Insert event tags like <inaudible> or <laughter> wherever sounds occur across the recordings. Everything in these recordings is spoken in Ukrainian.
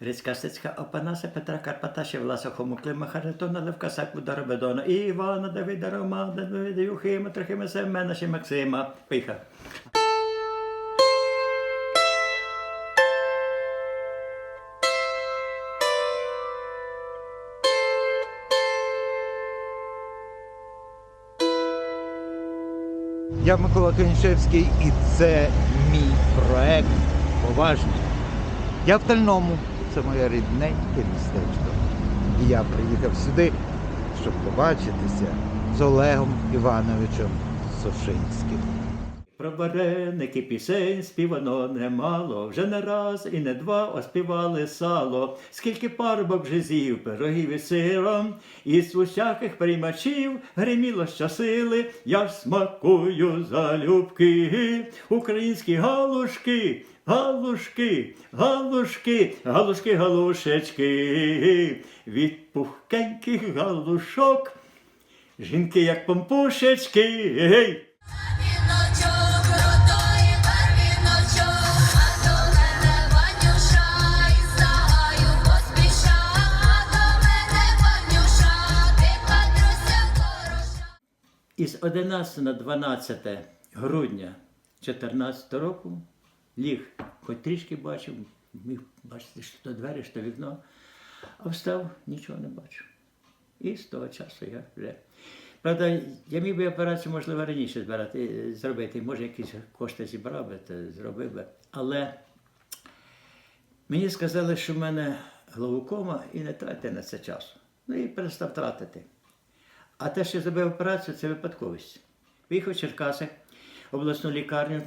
Грицька Сицька Опанаса Петра Карпаташі Власа Хомуклима Харитона Левка Сакву Дарабедона і Івана Давида Романа Давида Юхима Трохима Семена ще Максима. Поїхав. Я Микола Конішевський і це мій проект поважний. Я в Тальному, це моє рідненьке містечко. І я приїхав сюди, щоб побачитися з Олегом Івановичем Сошинським. Про вареники пісень співано немало, вже не раз і не два оспівали сало. Скільки парубок вже пирогів із сиром, із усяких приймачів гриміло щасили, я ж смакую залюбки, українські галушки, галушки, галушки, галушки, галушечки, від пухкеньких галушок, жінки як помпушечки. Із 11 на 12 грудня 2014 року ліг, хоч трішки бачив, міг бачити, що то двері, що вікно, а встав, нічого не бачив. І з того часу я вже. Правда, я міг би операцію, можливо, раніше збирати, е, зробити, може, якісь кошти зібрав би, то зробив би. Але мені сказали, що в мене глаукома і не тратити на це часу. Ну і перестав тратити. А те, що зробив операцію, це випадковість. Виїхав в Черкаси, обласну лікарню.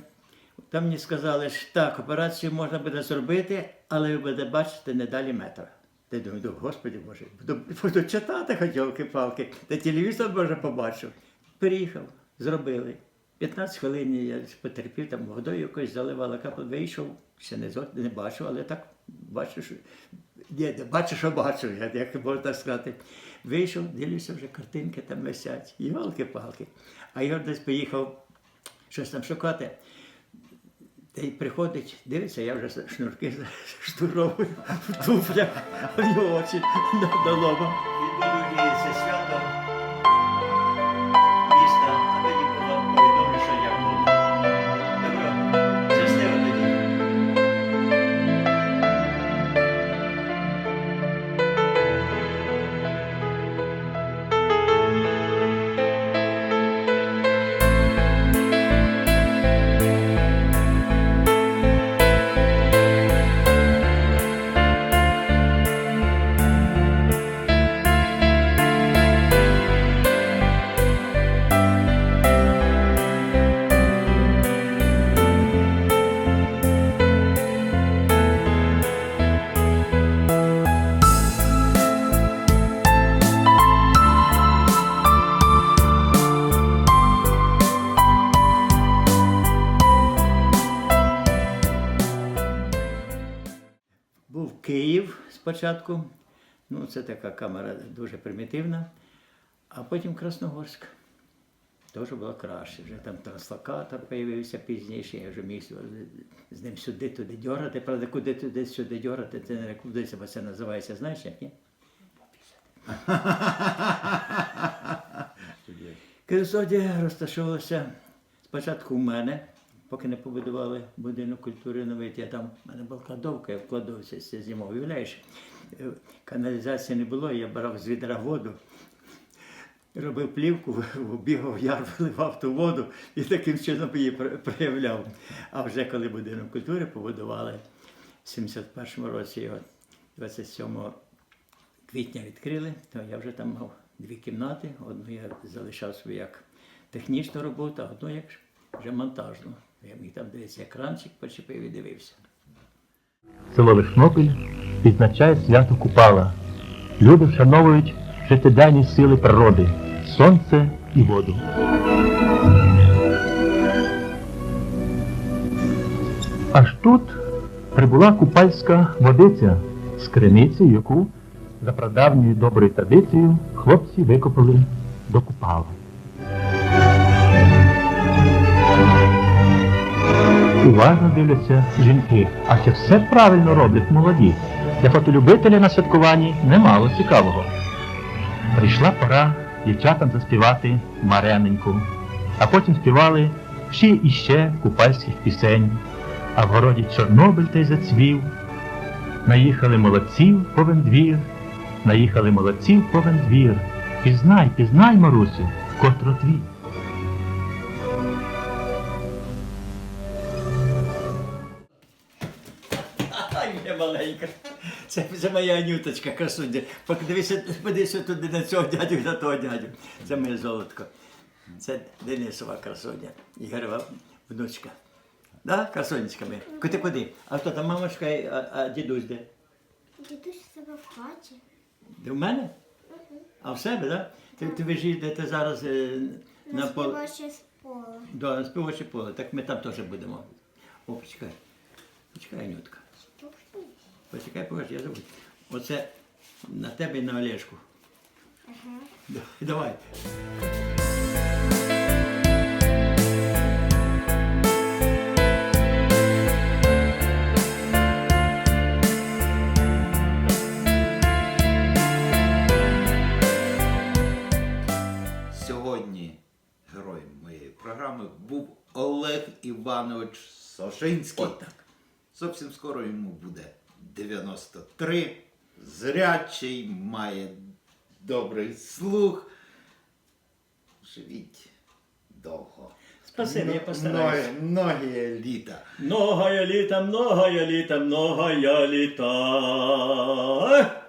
Там мені сказали, що так, операцію можна буде зробити, але ви будете бачити не далі метра. Та я думаю, «Ну, господи Боже, буду, буду читати хотілки палки, та телевізор Боже побачив. Приїхав, зробили. 15 хвилин я потерпів, там водою якось заливала капель, вийшов, ще не, не бачив, але так бачу, що бачу, що бачу, як можна так сказати. Вийшов, дивлюся, вже картинки там висять, Йолки-палки. А я десь поїхав щось там шукати. Та й приходить, дивиться, я вже шнурки <laughs> штуровую в туфлях, в його очі до лоба. Був Київ спочатку. Ну, це така камера дуже примітивна. А потім Красногорськ. Теж було краще. Вже там транслокатор з'явився пізніше, я вже міг з ним сюди туди дьорати. Правда, куди туди сюди дьорати, це не куди бо це називається, знаєш як ні? <laughs> Кирсоді розташовувався спочатку в мене, поки не побудували будинок культури новий. Я там в мене була кладовка, я вкладався з зимою. Уявляєш, е, каналізації не було, я брав з відра воду, робив плівку, бігав яр, виливав ту воду і таким чином її проявляв. А вже коли будинок культури побудували в 71-му році його 27 квітня відкрили, то я вже там мав дві кімнати. Одну я залишав собі як технічну роботу, а одну як вже монтажну. Я міг там дивитися екранчик, почепив і дивився. Село Вишнопіль відзначає свято Купала. Люди вшановують життєдайні сили природи, сонце і воду. Аж тут прибула купальська водиця з криниці, яку за прадавньою доброю традицією хлопці викопали до Купала. Уважно дивляться жінки, а чи все правильно роблять молоді? Для фотолюбителя на святкуванні немало цікавого. Прийшла пора дівчатам заспівати Марененьку, а потім співали ще і ще купальських пісень, а в городі Чорнобиль той зацвів. Наїхали молодців повен двір, наїхали молодців повен двір. Пізнай, пізнай, Марусю, котро твій. Маленька. Це, це моя Анюточка, красуня. Подивися, подивися туди на цього дядю, на того дядю. Це моє золотко. Це Денисова красуня. Ігорова внучка. Да, красунечка ми. Куди куди? А хто там мамочка, а, а дідусь де? Дідусь в себе в хаті. Де в мене? А в себе, так? Да? Ти, ти ви ж їдете зараз е, на На пол... співаче з пола. до співоче поле, так ми там теж будемо. О, почекай. Почекай, Анютка. Почекай, погодь, я забув. Оце на тебе і на Олешку. Ага. Давай. Сьогодні героєм моєї програми був Олег Іванович Сошинський. От так. Зовсім скоро йому буде 93. Зрячий, має добрий слух. Живіть довго. Спасибі, я постараюсь. Многі, многі літа. Многое літа, многое літа, многое літа.